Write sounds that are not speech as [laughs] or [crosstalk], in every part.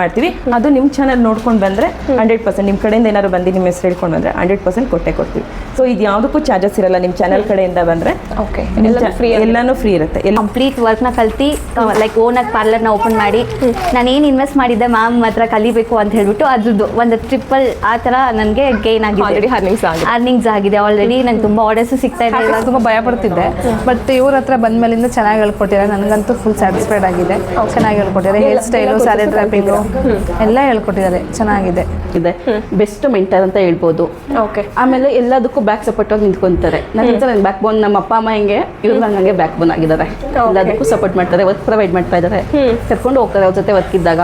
ಮಾಡ್ತೀವಿ. ಅದು ನಿಮ್ಮ ಚಾನಲ್ ನೋಡ್ಕೊಂಡು ಬಂದ್ರೆ ಹಂಡ್ರೆಡ್ ಪರ್ಸೆಂಟ್ ನಿಮ್ಮ ಕಡೆಯಿಂದ ಏನಾದ್ರು ಬಂದು ನಿಮ್ಮ ಹೆಸರು ಹೇಳ್ಕೊಂಡು ಬಂದ್ರೆ ಹಂಡ್ರೆಡ್ ಪರ್ಸೆಂಟ್ ಕೊಟ್ಟೆ ಕೊಡ್ತೀವಿ. ಸೊ ಇದು ಯಾವುದಕ್ಕೂ ಚಾರ್ಜಸ್ ಇರಲ್ಲ. ನಿಮ್ಮ ಚಾನಲ್ ಕಡೆಯಿಂದ ಬಂದ್ರೆ ಓಕೆ ಫ್ರೀ ಎಲ್ಲನೂ ಫ್ರೀ ಇರುತ್ತೆ. ಎಲ್ಲ ಕಂಪ್ಲೀಟ್ ವರ್ಕ್ನ ಕಲ್ತಿ ಲೈಕ್ ಓನಾಗಿ ಪಾರ್ಲರ್ನ ಓಪನ್ ಮಾಡಿ. ನಾನು ಏನು ಇನ್ವೆಸ್ಟ್ ಮಾಡಿದ್ದೆ ಮ್ಯಾಮ್ ಹತ್ರ ಕಲಿಬೇಕು ಅಂತ ಹೇಳ್ಬಿಟ್ಟು ಅದ್ರದ್ದು ಒಂದು ಟ್ರಿಪಲ್ ಆ ಥರ ನನಗೆ ಗೇನ್ ಆಗಿದೆ. ಆಲ್ರೆಡಿ ಹರ್ನಿಂಗ್ಸ್ ಆಗಿದೆ. ಅರ್ನಿಂಗ್ಸ್ ಆಗಿದೆ. ಆಲ್ರೆಡಿ ನಂಗೆ ತುಂಬ ಆರ್ಡರ್ಸ್ ಸಿಗ್ತಾ ಇದೆ. ತುಂಬ ಭಯ ಪಡ್ತಿದ್ದೆ. ಬಟ್ ಇವ್ರ ಹತ್ರ ಬಂದ್ಮೇಲಿಂದ ಚೆನ್ನಾಗಿ ಹೇಳ್ಕೊಟ್ಟಿದ್ದಾರೆ. ನನಗಂತೂ ಫುಲ್ ಸ್ಯಾಟಿಸ್ಫೈಡ್ ಆಗಿದೆ. ಚೆನ್ನಾಗಿ ಹೇಳ್ಕೊಟ್ಟಿದ್ದಾರೆ. ಹೇರ್ ಸ್ಟೈಲು ಸ್ಯಾರಿ ಡ್ರಾಪಿಂಗು ಎಲ್ಲ ಹೇಳ್ಕೊಟ್ಟಿದ್ದಾರೆ. ಚೆನ್ನಾಗಿದೆ. ಇದೆ. ಬೆಸ್ಟ್ ಮೆಂಟರ್ ಅಂತ ಹೇಳ್ಬೋದು. ಓಕೆ ಆಮೇಲೆ ಎಲ್ಲದಕ್ಕೂ ಬ್ಯಾಕ್ ಸಪೋರ್ಟ್ ಆಗಿ ನಿಂತ್ಕೊಂತಾರೆ. ನನ್ನ ಬ್ಯಾಕ್ ಬೋನ್ ನಮ್ಮ ಅಪ್ಪ ಅಮ್ಮ ಹೆಂಗೆ ಇವ್ರು ನಂಗೆ ಬ್ಯಾಕ್ ಬೋನ್ ಆಗಿದ್ದಾರೆ. ಎಲ್ಲದಕ್ಕೂ ಸಪೋರ್ಟ್ ಮಾಡ್ತಾರೆ ವರ್ಕ್ ಪ್ರೊವೈಡ್ ಮಾಡ್ತಾ ಇದ್ದಾರೆ. ಕರ್ಕೊಂಡು ಹೋಗ್ತಾರೆ ಅವ್ರ ಜೊತೆ ವರ್ಕ್ ಇದ್ದಾಗ.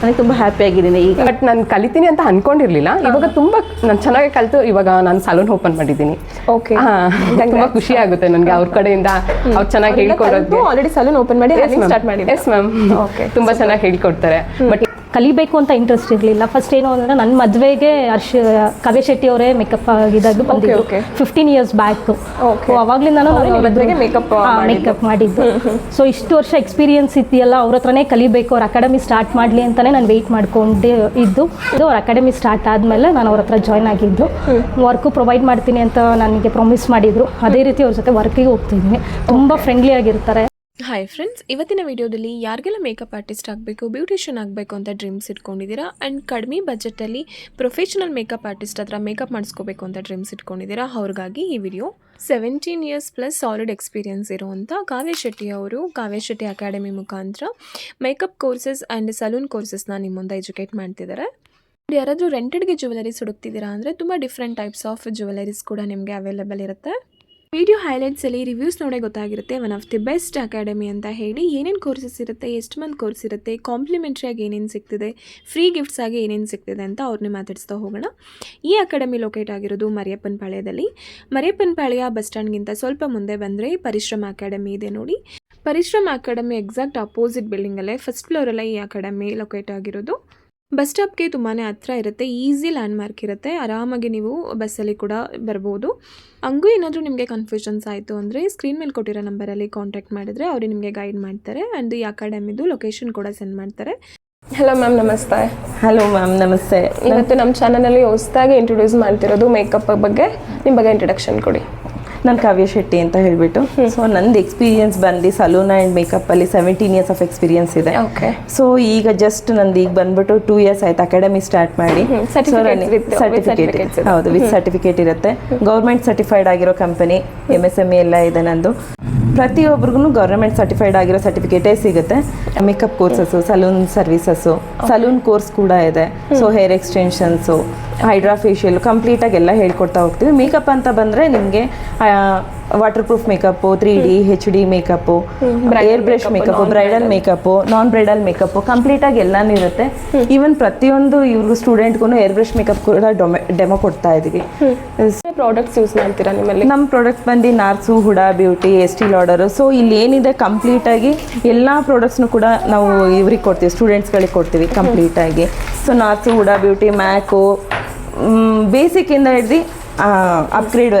ನನಗೆ ತುಂಬಾ ಹ್ಯಾಪಿ ಆಗಿದ್ದೀನಿ. ಈಗ ಬಟ್ ನಾನು ಕಲಿತೀನಿ ಅಂತ ಅನ್ಕೊಂಡಿರ್ಲಿಲ್ಲ. ಇವಾಗ ತುಂಬಾ ನಾನು ಚೆನ್ನಾಗಿ ಕಲಿತು ಇವಾಗ ನಾನು ಸಲೂನ್ ಓಪನ್ ಮಾಡಿದ್ದೀನಿ. ಓಕೆ ತುಂಬಾ ಖುಷಿ ಆಗುತ್ತೆ ನನಗೆ ಅವ್ರ ಕಡೆಯಿಂದ ಅವ್ರು ಚೆನ್ನಾಗಿ ಹೇಳ್ಕೊಡೋದು ಆಲ್ರೆಡಿ ಸಲೂನ್ ಓಪನ್ ಮಾಡಿ ಸ್ಟಾರ್ಟ್ ಮಾಡಿ ಎಸ್ ಮ್ಯಾಮ್ ಓಕೆ ತುಂಬಾ ಚೆನ್ನಾಗಿ ಹೇಳ್ಕೊಡ್ತಾರೆ. ಬಟ್ ಕಲಿಬೇಕು ಅಂತ ಇಂಟ್ರೆಸ್ಟ್ ಇರಲಿಲ್ಲ. ಫಸ್ಟ್ ಏನು ಅಂದರೆ ನನ್ನ ಮದುವೆಗೆ ಹರ್ಷ ಕವಿ ಶೆಟ್ಟಿ ಅವರೇ ಮೇಕಪ್ ಆಗಿದಾಗ ಬಂದಿದ್ದು. ಫಿಫ್ಟೀನ್ ಇಯರ್ಸ್ ಬ್ಯಾಕ್ ಅವಾಗಲಿಂದ ಮೇಕಪ್. ಮೇಕಪ್ ಮಾಡಿದ್ದು. ಸೊ ಇಷ್ಟು ವರ್ಷ ಎಕ್ಸ್ಪೀರಿಯನ್ಸ್ ಇದೆಯಲ್ಲ ಅವ್ರ ಹತ್ರನೇ ಕಲಿಬೇಕು ಅವ್ರ ಅಕಾಡೆಮಿ ಸ್ಟಾರ್ಟ್ ಮಾಡಲಿ ಅಂತಲೇ ನಾನು ವೆಯ್ಟ್ ಮಾಡ್ಕೊಂಡು ಇದ್ದು. ಇದು ಅವ್ರ ಅಕಾಡೆಮಿ ಸ್ಟಾರ್ಟ್ ಆದಮೇಲೆ ನಾನು ಅವ್ರ ಹತ್ರ ಜಾಯ್ನ್ ಆಗಿದ್ದು. ವರ್ಕು ಪ್ರೊವೈಡ್ ಮಾಡ್ತೀನಿ ಅಂತ ನನಗೆ ಪ್ರಾಮಿಸ್ ಮಾಡಿದ್ರು. ಅದೇ ರೀತಿ ಅವ್ರ ಜೊತೆ ವರ್ಕಿಗೆ ಹೋಗ್ತಿದ್ದೀನಿ. ತುಂಬ ಫ್ರೆಂಡ್ಲಿ ಆಗಿರ್ತಾರೆ. ಹಾಯ್ ಫ್ರೆಂಡ್ಸ್ ಇವತ್ತಿನ ವಿಡಿಯೋದಲ್ಲಿ ಯಾರಿಗೆಲ್ಲ ಮೇಕಪ್ ಆರ್ಟಿಸ್ಟ್ ಆಗಬೇಕು ಬ್ಯೂಟಿಷಿಯನ್ ಆಗಬೇಕು ಅಂತ ಡ್ರೀಮ್ಸ್ ಇಟ್ಕೊಂಡಿದ್ದೀರಾ? ಆ್ಯಂಡ್ ಕಡಿಮೆ ಬಜೆಟಲ್ಲಿ ಪ್ರೊಫೆಷನಲ್ ಮೇಕಪ್ ಆರ್ಟಿಸ್ಟ್ ಹತ್ರ ಮೇಕಪ್ ಮಾಡಿಸ್ಕೋಬೇಕು ಅಂತ ಡ್ರೀಮ್ಸ್ ಇಟ್ಕೊಂಡಿದ್ದೀರಾ? ಅವ್ರಿಗಾಗಿ ಈ video seventeen years plus solid experience ಇರುವಂಥ ಕಾವ್ಯ ಶೆಟ್ಟಿ ಅವರು, ಕಾವ್ಯ ಶೆಟ್ಟಿ ಅಕಾಡೆಮಿ ಮುಖಾಂತರ ಮೇಕಪ್ ಕೋರ್ಸಸ್ ಆ್ಯಂಡ್ ಸಲೂನ್ ಕೋರ್ಸಸ್ನ ನಿಮ್ಮ ಮುಂದೆ ಎಜುಕೇಟ್ ಮಾಡ್ತಿದ್ದಾರೆ. ಯಾರಾದರೂ ರೆಂಟೆಡ್ಗೆ ಜುವೆಲರೀಸ್ ಹುಡುಕ್ತಿದ್ದೀರಾ ಅಂದರೆ ತುಂಬ ಡಿಫ್ರೆಂಟ್ ಟೈಪ್ಸ್ ಆಫ್ ಜುವೆಲರೀಸ್ ಕೂಡ ನಿಮಗೆ ಅವೈಲೇಬಲ್ ಇರುತ್ತೆ. ವಿಡಿಯೋ ಹೈಲೈಟ್ಸಲ್ಲಿ ರಿವ್ಯೂಸ್ ನೋಡೇ ಗೊತ್ತಾಗಿರುತ್ತೆ one of the best academy ಅಂತ ಹೇಳಿ ಏನೇನು ಕೋರ್ಸಸ್ ಇರುತ್ತೆ, ಎಷ್ಟು ಮಂತ್ ಕೋರ್ಸ್ ಇರುತ್ತೆ ಕಾಂಪ್ಲಿಮೆಂಟ್ರಿಯಾಗಿ ಏನೇನು ಸಿಗ್ತಿದೆ ಫ್ರೀ ಗಿಫ್ಟ್ಸ್ ಆಗಿ ಏನೇನು ಸಿಗ್ತಿದೆ ಅಂತ ಅವ್ರನ್ನೇ ಮಾತಾಡಿಸ್ತಾ ಹೋಗೋಣ. ಈ ಅಕಾಡೆಮಿ ಲೊಕೇಟ್ ಆಗಿರೋದು ಮರಿಯಪ್ಪನ ಪಾಳ್ಯದಲ್ಲಿ ಮರಿಯಪ್ಪನ ಪಾಳ್ಯ ಬಸ್ ಸ್ಟ್ಯಾಂಡ್ಗಿಂತ ಸ್ವಲ್ಪ ಮುಂದೆ ಬಂದರೆ ಪರಿಶ್ರಮ ಅಕಾಡೆಮಿ ಇದೆ ನೋಡಿ. ಪರಿಶ್ರಮ ಅಕಾಡೆಮಿ ಎಕ್ಸಾಕ್ಟ್ ಅಪೋಸಿಟ್ ಬಿಲ್ಡಿಂಗಲ್ಲೇ ಫಸ್ಟ್ ಫ್ಲೋರಲ್ಲೇ ಈ ಅಕಾಡೆಮಿ ಲೊಕೇಟ್ ಆಗಿರೋದು. ಬಸ್ ಸ್ಟಾಪ್ಗೆ ತುಂಬಾ ಹತ್ರ ಇರುತ್ತೆ ಈಸಿ ಲ್ಯಾಂಡ್ ಮಾರ್ಕ್ ಇರುತ್ತೆ ಆರಾಮಾಗಿ ನೀವು ಬಸ್ಸಲ್ಲಿ ಕೂಡ ಬರ್ಬೋದು. ಹಂಗೂ ಏನಾದರೂ ನಿಮಗೆ ಕನ್ಫ್ಯೂಷನ್ಸ್ ಆಯಿತು ಅಂದರೆ ಸ್ಕ್ರೀನ್ ಮೇಲೆ ಕೊಟ್ಟಿರೋ ನಂಬರಲ್ಲಿ ಕಾಂಟ್ಯಾಕ್ಟ್ ಮಾಡಿದರೆ ಅವರು ನಿಮಗೆ ಗೈಡ್ ಮಾಡ್ತಾರೆ ಆ್ಯಂಡ್ ಈ ಅಕಾಡೆಮಿದು ಲೊಕೇಶನ್ ಕೂಡ ಸೆಂಡ್ ಮಾಡ್ತಾರೆ. ಹಲೋ ಮ್ಯಾಮ್ ನಮಸ್ತೆ. ಹಲೋ ಮ್ಯಾಮ್ ನಮಸ್ತೆ. ಇವತ್ತು ನಮ್ಮ ಚಾನಲಲ್ಲಿ ಹೊಸದಾಗಿ ಇಂಟ್ರೊಡ್ಯೂಸ್ ಮಾಡ್ತಿರೋದು ಮೇಕಪ್ ಬಗ್ಗೆ ನಿಮ್ಮ ಬಗ್ಗೆ ಇಂಟ್ರಡಕ್ಷನ್ ಕೊಡಿ. ನಾನು ಕಾವ್ಯ ಶೆಟ್ಟಿ ಅಂತ ಹೇಳ್ಬಿಟ್ಟು. ಸೊ ನಂದು ಎಕ್ಸ್ಪೀರಿಯನ್ಸ್ ಬಂದು ಸಲೂನ್ ಆ್ಯಂಡ್ ಮೇಕಪ್ ಅಲ್ಲಿ ಸೆವೆಂಟೀನ್ ಇಯರ್ಸ್ ಆಫ್ ಎಕ್ಸ್ಪೀರಿಯನ್ಸ್ ಇದೆ. ಸೊ ಈಗ ಜಸ್ಟ್ ನಂದು ಈಗ ಬಂದ್ಬಿಟ್ಟು ಟೂ ಇಯರ್ಸ್ ಆಯ್ತು ಅಕಾಡೆಮಿ ಸ್ಟಾರ್ಟ್ ಮಾಡಿ. ಸರ್ಟಿಫಿಕೇಟ್ ಹೌದು ವಿತ್ ಸರ್ಟಿಫಿಕೇಟ್ ಇರುತ್ತೆ. ಗೌರ್ಮೆಂಟ್ ಸರ್ಟಿಫೈಡ್ ಆಗಿರೋ company M S M E ಎಲ್ಲ ಇದೆ ನಂದು. ಪ್ರತಿಯೊಬ್ಬರಿಗೂ ಗೌರ್ಮೆಂಟ್ ಸರ್ಟಿಫೈಡ್ ಆಗಿರೋ ಸರ್ಟಿಫಿಕೇಟೇ ಸಿಗುತ್ತೆ. Makeup courses salon services salon course ಕೂಡ ಇದೆ. So hair extensions hydra facial ಕಂಪ್ಲೀಟಾಗಿ ಎಲ್ಲ ಹೇಳ್ಕೊಡ್ತಾ ಹೋಗ್ತೀವಿ. ಮೇಕಪ್ ಅಂತ ಬಂದರೆ ನಿಮಗೆ waterproof makeup three D H D makeup airbrush makeup bridal makeup non bridal makeup complete ಆಗಿ ಎಲ್ಲಾನು ಇರುತ್ತೆ. ಈವನ್ ಪ್ರತಿಯೊಂದು ಇವ್ರಿಗೂ ಸ್ಟೂಡೆಂಟ್ಗೂ ಏರ್ ಬ್ರಷ್ ಮೇಕಪ್ ಕೂಡ ಡೆಮೋ ಕೊಡ್ತಾ ಇದೀವಿ. ಪ್ರಾಡಕ್ಟ್ಸ್ ಯೂಸ್ ಮಾಡ್ತೀರಾ ನಿಮ್ಮಲ್ಲಿ? ನಮ್ಮ ಪ್ರಾಡಕ್ಟ್ ಬಂದು Nars Huda beauty Estee Lauder so ಇಲ್ಲಿ ಏನಿದೆ ಕಂಪ್ಲೀಟಾಗಿ ಎಲ್ಲ ಪ್ರಾಡಕ್ಟ್ಸ್ನು ಕೂಡ ನಾವು ಇವ್ರಿಗೆ ಕೊಡ್ತೀವಿ ಸ್ಟೂಡೆಂಟ್ಸ್ಗಳಿಗೆ ಕೊಡ್ತೀವಿ ಕಂಪ್ಲೀಟಾಗಿ so Nars Huda Beauty MAC ಬೇಸಿಕ್ಕಿಂದ ಹಿಡ್ದು ಅಪ್ಗ್ರೇಡ್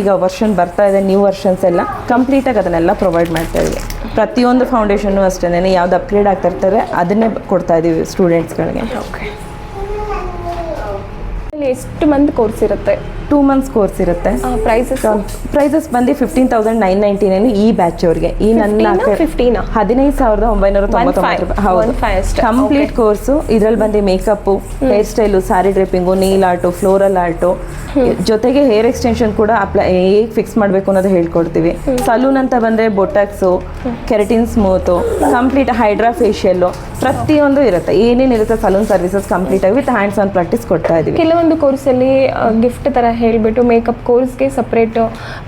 ಈಗ ವರ್ಷನ್ ಬರ್ತಾ ಇದೆ ನ್ಯೂ ವರ್ಷನ್ಸ್ ಎಲ್ಲ ಕಂಪ್ಲೀಟಾಗಿ ಅದನ್ನೆಲ್ಲ ಪ್ರೊವೈಡ್ ಮಾಡ್ತಾ ಇದ್ದೀವಿ. ಪ್ರತಿಯೊಂದು ಫೌಂಡೇಶನ್ನು ಅಷ್ಟೇ ಯಾವ್ದು ಅಪ್ಗ್ರೇಡ್ ಆಗ್ತಾ ಇರ್ತಾರೆ ಅದನ್ನೇ ಕೊಡ್ತಾ ಇದ್ದೀವಿ ಸ್ಟೂಡೆಂಟ್ಸ್ಗಳಿಗೆ ಓಕೆ ಎಷ್ಟು ಮಂದಿ ಕೋರ್ಸ್ ಇರುತ್ತೆ? ಟೂ ಮಂತ್ಸ್ ಕೋರ್ಸ್ ಇರುತ್ತೆ. ಪ್ರೈಸಸ್ ಪ್ರೈಸಸ್ ಬಂದು fifteen thousand nine ninety nine ಈ ಬ್ಯಾಚ್ ಅವ್ರಿಗೆ. ಈ ನನ್ನ 15 15 ಹದಿನೈದು ಸಾವಿರದ ಒಂಬೈನೂರ ತೊಂಬತ್ತೊಂಬತ್ತು ರೂಪಾಯಿ. ಹೌದು. ಕಂಪ್ಲೀಟ್ ಕೋರ್ಸು ಇದ್ರಲ್ಲಿ ಬಂದು makeup hairstyle sari draping nail art floral art ಜೊತೆಗೆ ಹೇರ್ ಎಕ್ಸ್ಟೆನ್ಷನ್ ಕೂಡ ಅಪ್ಲೈ ಹೇಗೆ ಫಿಕ್ಸ್ ಮಾಡಬೇಕು ಅನ್ನೋದು ಹೇಳ್ಕೊಡ್ತೀವಿ. ಸಲೂನ್ ಅಂತ ಬಂದರೆ botox keratin smooth complete hydra facial ಪ್ರತಿಯೊಂದು ಇರುತ್ತೆ. ಏನೇನಿರುತ್ತೆ ಸಲೂನ್ ಸರ್ವಿಸಸ್ ಕಂಪ್ಲೀಟ್ ಆಗಿ ವಿತ್ ಹ್ಯಾಂಡ್ಸ್ ಆನ್ ಪ್ರಾಕ್ಟೀಸ್ ಕೊಡ್ತಾ ಇದೀವಿ. ಕೆಲವೊಂದು ಕೋರ್ಸಲ್ಲಿ ಗಿಫ್ಟ್ ತರ ಹೇಳ್ಬಿಟ್ಟು ಮೇಕಪ್ ಕೋರ್ಸ್ಗೆ ಸಪ್ರೇಟ್